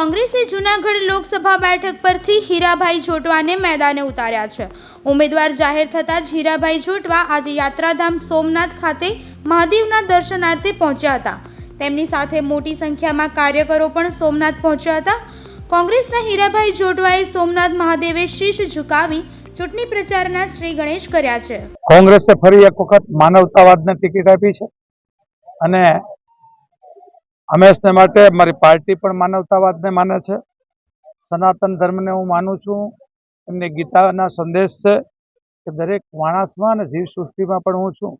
કોંગ્રેસે જૂનાગઢ લોકસભા બેઠક પરથી હીરાભાઈ જોટવાને મેદાને ઉતાર્યા છે. ઉમેદવાર જાહેર થતાં જ હીરાભાઈ જોટવા આજે યાત્રાધામ સોમનાથ ખાતે મહાદેવના દર્શનાર્થે પહોંચ્યા હતા. તેમની સાથે મોટી સંખ્યામાં કાર્યકરો પણ સોમનાથ પહોંચ્યા હતા. કોંગ્રેસના હીરાભાઈ જોટવાએ સોમનાથ મહાદેવે શીશ ઝુકાવી ચૂંટણી પ્રચારના શ્રી ગણેશ કર્યા છે. કોંગ્રેસે ફરી એક વખત માનવતાવાદને ટિકિટ આપી છે અને હંમેશને માટે મારી પાર્ટી પણ માનવતાવાદને માને છે. સનાતન ધર્મને હું માનું છું. એમની ગીતાના સંદેશ છે કે દરેક માણસમાં અને જીવ સૃષ્ટિમાં પણ હું છું.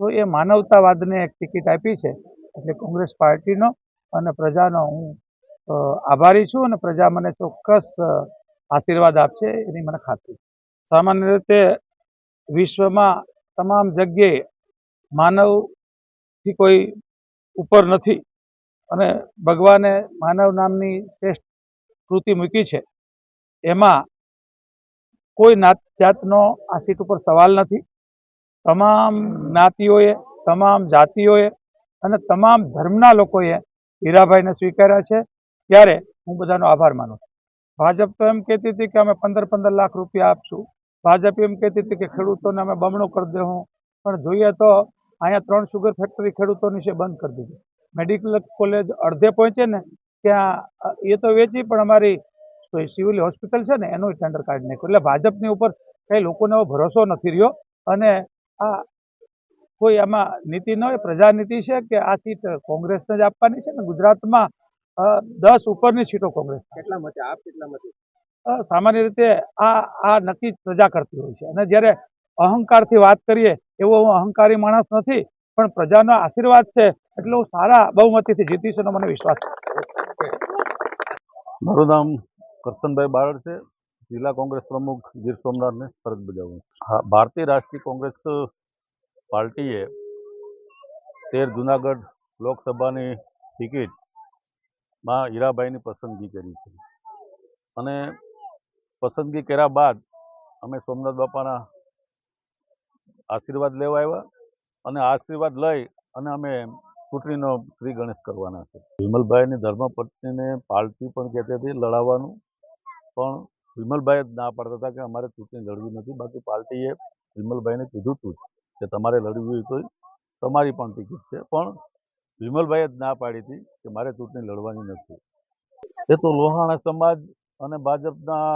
તો એ માનવતાવાદને એક ટિકિટ આપી છે. એટલે કોંગ્રેસ પાર્ટીનો અને પ્રજાનો હું આભારી છું અને પ્રજા મને ચોક્કસ આશીર્વાદ આપશે એની મને ખાતરી. સામાન્ય રીતે વિશ્વમાં તમામ જગ્યાએ માનવથી કોઈ ઉપર નથી. અને ભગવાને માનવ નામની શ્રેષ્ઠ કૃતિ મૂકી છે. એમાં કોઈ નાત, જાતનો આ સીટ ઉપર સવાલ નથી. તમામ જ્ઞાતિઓએ, તમામ જાતિઓએ અને તમામ ધર્મના લોકોએ હીરાભાઈને સ્વીકાર્યા છે. ત્યારે હું બધાનો આભાર માનું છું. ભાજપ તો એમ કહેતી હતી કે અમે પંદર પંદર લાખ રૂપિયા આપશું. ભાજપ એમ કહેતી હતી કે ખેડૂતોને અમે બમણું કરી દેવું પણ જોઈએ તો અહીંયા ત્રણ શુગર ફેક્ટરી ખેડૂતોની છે, બંધ કરી દીધી. મેડિકલ કોલેજ અડધે પહોંચે ને ત્યાં એ તો વેચી પણ અમારી સિવિલ હોસ્પિટલ છે ને એનું ટેન્ડર કાઢી નાખ્યું. એટલે ભાજપની ઉપર કંઈ લોકોને ભરોસો નથી રહ્યો. અને આ કોઈ આમાં નીતિ ન હોય પ્રજાનીતિ છે કે આ સીટ કોંગ્રેસને જ આપવાની છે ને ગુજરાતમાં દસ ઉપરની સીટો કોંગ્રેસ કેટલા મતે આપ કેટલા મતે સામાન્ય રીતે આ આ નક્કી પ્રજા કરતી હોય છે. અને જ્યારે અહંકારથી વાત કરીએ એવો હું અહંકારી માણસ નથી પણ પ્રજાનો આશીર્વાદ છે એટલે હું સારા બહુમતીથી જીતીશ એનો મને વિશ્વાસ છે. મારું નામ કરશનભાઈ બારડ છે. જિલ્લા કોંગ્રેસ પ્રમુખ ગીર સોમનાથને ફરજ બજાવું ભારતીય રાષ્ટ્રીય કોંગ્રેસ પાર્ટીએ તેર જુનાગઢ લોકસભાની ટિકિટમાં હીરાભાઈની પસંદગી કરી છે. અને પસંદગી કર્યા બાદ અમે સોમનાથ બાપાના આશીર્વાદ લેવા આવ્યા. અને આશીર્વાદ લઈ અને અમે ચૂંટણીનો શ્રી ગણેશ કરવાના છે. વિમલભાઈની ધર્મપત્નીને પાર્ટી પણ કહેતી હતી લડાવવાનું, પણ વિમલભાઈ જ ના પાડતા હતા કે અમારે ચૂંટણી લડવી નથી, બાકી પાર્ટીએ વિમલભાઈને કીધું હતું કે તમારે લડવી હોય તો તમારી પણ ટિકિટ છે, પણ વિમલભાઈએ જ ના પાડી હતી કે મારે ચૂંટણી લડવાની નથી. એ તો લોહાણા સમાજ અને ભાજપના